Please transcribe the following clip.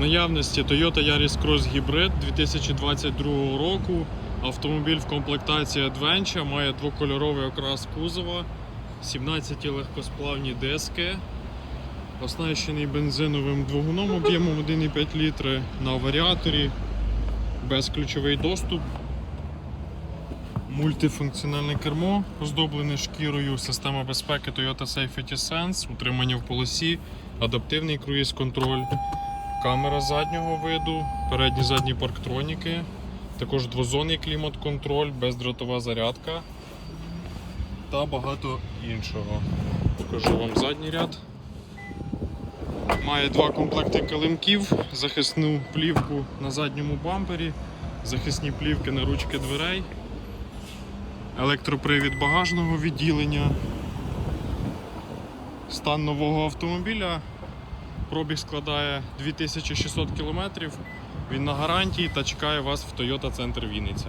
Наявності Toyota Yaris Cross Hybrid 2022 року. Автомобіль в комплектації Adventure має двокольоровий окрас кузова, 17 легкосплавні диски, оснащений бензиновим двигуном об'ємом 1,5 літри на варіаторі, безключовий доступ, мультифункціональне кермо, оздоблене шкірою, система безпеки Toyota Safety Sense, утримання в полосі, адаптивний круїз-контроль, камера заднього виду, передні задні парктроніки, також двозонний клімат-контроль, бездротова зарядка та багато іншого. Покажу вам задній ряд. Має два комплекти килимків, захисну плівку на задньому бампері, захисні плівки на ручки дверей, електропривід багажного відділення. Стан нового автомобіля. Пробіг складає 2600 км. Він на гарантії та чекає вас в Toyota Центр Вінниця.